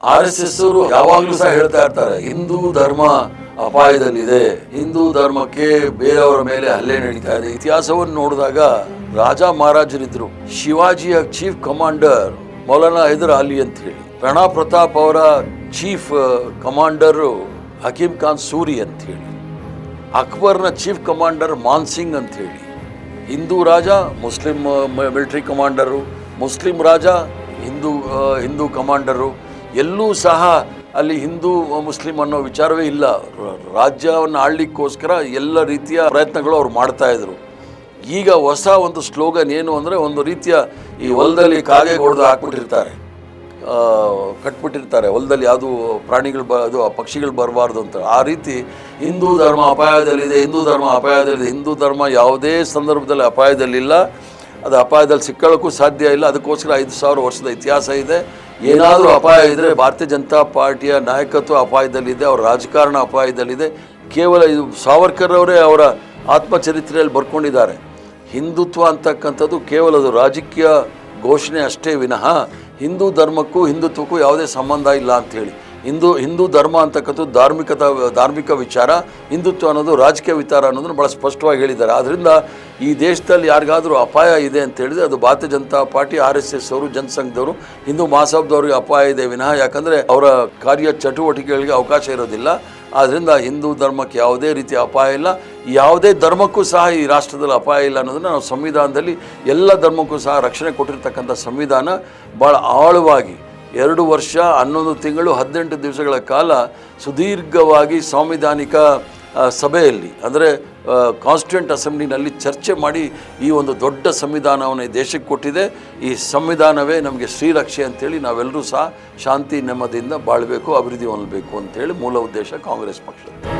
R S S ಅವರು ಯಾವಾಗ್ಲೂ ಸಹ ಹೇಳ್ತಾ ಇರ್ತಾರೆ, ಹಿಂದೂ ಧರ್ಮ ಅಪಾಯದಲ್ಲಿದೆ, ಹಿಂದೂ ಧರ್ಮಕ್ಕೆ ಬೇರೆಯವರ ಮೇಲೆ ಹಲ್ಲೆ ನಡೀತಾ ಇದೆ. ಇತಿಹಾಸವನ್ನು ನೋಡಿದಾಗ ರಾಜ ಮಹಾರಾಜರಿದ್ರು, ಶಿವಾಜಿಯ ಚೀಫ್ ಕಮಾಂಡರ್ ಮೌಲಾನಾ ಹೈದರ್ ಅಲಿ ಅಂತ ಹೇಳಿ. ಪ್ರಣಾ ಪ್ರತಾಪ್ ಅವರ ಚೀಫ್ ಕಮಾಂಡರ್ ಹಕೀಂ ಖಾನ್ ಸೂರಿ ಅಂತ ಹೇಳಿ. ಅಕ್ಬರ್ನ ಚೀಫ್ ಕಮಾಂಡರ್ ಮಾನ್ಸಿಂಗ್ ಅಂತ ಹೇಳಿ. ಹಿಂದೂ ರಾಜ, ಮುಸ್ಲಿಂ ಮಿಲಿಟರಿ ಕಮಾಂಡರು ಮುಸ್ಲಿಂ ರಾಜ, ಹಿಂದೂ ಹಿಂದೂ ಕಮಾಂಡರು ಎಲ್ಲೂ ಸಹ ಅಲ್ಲಿ ಹಿಂದೂ ಮುಸ್ಲಿಂ ಅನ್ನೋ ವಿಚಾರವೇ ಇಲ್ಲ. ರಾಜ್ಯವನ್ನು ಆಳ್ಲಿಕ್ಕೋಸ್ಕರ ಎಲ್ಲ ರೀತಿಯ ಪ್ರಯತ್ನಗಳು ಅವ್ರು ಮಾಡ್ತಾ ಇದ್ರು. ಈಗ ಹೊಸ ಒಂದು ಸ್ಲೋಗನ್ ಏನು ಅಂದರೆ ಒಂದು ರೀತಿಯ ಈ ಹೊಲದಲ್ಲಿ ಕಾಗೆ ಹೊಡೆದು ಹಾಕ್ಬಿಟ್ಟಿರ್ತಾರೆ. ಕಟ್ಬಿಟ್ಟಿರ್ತಾರೆ. ಹೊಲದಲ್ಲಿ ಯಾವುದು ಪ್ರಾಣಿಗಳು ಬ, ಅದು ಪಕ್ಷಿಗಳು ಬರಬಾರ್ದು ಅಂತ. ಆ ರೀತಿ ಹಿಂದೂ ಧರ್ಮ ಅಪಾಯದಲ್ಲಿದೆ, ಹಿಂದೂ ಧರ್ಮ ಅಪಾಯದಲ್ಲಿದೆ. ಹಿಂದೂ ಧರ್ಮ ಯಾವುದೇ ಸಂದರ್ಭದಲ್ಲಿ ಅಪಾಯದಲ್ಲಿಲ್ಲ. ಅದು ಅಪಾಯದಲ್ಲಿ ಸಿಕ್ಕಳಕ್ಕೂ ಸಾಧ್ಯ ಇಲ್ಲ. ಅದಕ್ಕೋಸ್ಕರ ಐದು ಸಾವಿರ ವರ್ಷದ ಇತಿಹಾಸ ಇದೆ. ಏನಾದರೂ ಅಪಾಯ ಇದ್ದರೆ ಭಾರತೀಯ ಜನತಾ ಪಾರ್ಟಿಯ ನಾಯಕತ್ವ ಅಪಾಯದಲ್ಲಿದೆ. ಅವರ ರಾಜಕಾರಣ ಅಪಾಯದಲ್ಲಿದೆ. ಕೇವಲ ಇದು ಸಾವರ್ಕರ್ ಅವರೇ ಅವರ ಆತ್ಮಚರಿತ್ರೆಯಲ್ಲಿ ಬರ್ಕೊಂಡಿದ್ದಾರೆ. ಹಿಂದುತ್ವ ಅಂತಕ್ಕಂಥದ್ದು ಕೇವಲ ಅದು ರಾಜಕೀಯ ಘೋಷಣೆ ಅಷ್ಟೇ ವಿನಃ ಹಿಂದೂ ಧರ್ಮಕ್ಕೂ ಹಿಂದುತ್ವಕ್ಕೂ ಯಾವುದೇ ಸಂಬಂಧ ಇಲ್ಲ ಅಂಥೇಳಿ ಹಿಂದೂ ಹಿಂದೂ ಧರ್ಮ ಅಂತಕ್ಕಂಥದ್ದು ಧಾರ್ಮಿಕತ ಧಾರ್ಮಿಕ ವಿಚಾರ, ಹಿಂದುತ್ವ ಅನ್ನೋದು ರಾಜಕೀಯ ವಿಚಾರ ಅನ್ನೋದನ್ನು ಭಾಳ ಸ್ಪಷ್ಟವಾಗಿ ಹೇಳಿದ್ದಾರೆ. ಆದ್ದರಿಂದ ಈ ದೇಶದಲ್ಲಿ ಯಾರಿಗಾದರೂ ಅಪಾಯ ಇದೆ ಅಂತ ಹೇಳಿದ್ರೆ ಅದು Bharatiya Janata party, R S S ಅವರು, ಜನಸಂಘದವರು, ಹಿಂದೂ ಮಹಾಸಭದವ್ರಿಗೆ ಅಪಾಯ ಇದೆ ವಿನಃ. ಯಾಕಂದರೆ ಅವರ ಕಾರ್ಯ ಚಟುವಟಿಕೆಗಳಿಗೆ ಅವಕಾಶ ಇರೋದಿಲ್ಲ. ಆದ್ದರಿಂದ ಹಿಂದೂ ಧರ್ಮಕ್ಕೆ ಯಾವುದೇ ರೀತಿ ಅಪಾಯ ಇಲ್ಲ. ಯಾವುದೇ ಧರ್ಮಕ್ಕೂ ಸಹ ಈ ರಾಷ್ಟ್ರದಲ್ಲಿ ಅಪಾಯ ಇಲ್ಲ ಅನ್ನೋದನ್ನು ನಾವು ಸಂವಿಧಾನದಲ್ಲಿ ಎಲ್ಲ ಧರ್ಮಕ್ಕೂ ಸಹ ರಕ್ಷಣೆ ಕೊಟ್ಟಿರ್ತಕ್ಕಂಥ ಸಂವಿಧಾನ ಭಾಳ ಆಳವಾಗಿ ಎರಡು ವರ್ಷ, ಹನ್ನೊಂದು ತಿಂಗಳು, ಹದಿನೆಂಟು ದಿವಸಗಳ ಕಾಲ ಸುದೀರ್ಘವಾಗಿ ಸಾಂವಿಧಾನಿಕ ಸಭೆಯಲ್ಲಿ, ಅಂದರೆ ಕಾನ್ಸ್ಟಿಟ್ಯೂಂಟ್ ಅಸೆಂಬ್ಲಿನಲ್ಲಿ ಚರ್ಚೆ ಮಾಡಿ ಈ ಒಂದು ದೊಡ್ಡ ಸಂವಿಧಾನವನ್ನು ದೇಶಕ್ಕೆ ಕೊಟ್ಟಿದೆ. ಈ ಸಂವಿಧಾನವೇ ನಮಗೆ ಶ್ರೀರಕ್ಷೆ ಅಂತೇಳಿ ನಾವೆಲ್ಲರೂ ಸಹ ಶಾಂತಿ ನೆಮ್ಮದಿಯಿಂದ ಬಾಳಬೇಕು, ಅಭಿವೃದ್ಧಿ ಹೊಂದಬೇಕು ಅಂತೇಳಿ ಮೂಲ ಉದ್ದೇಶ ಕಾಂಗ್ರೆಸ್ ಪಕ್ಷದ.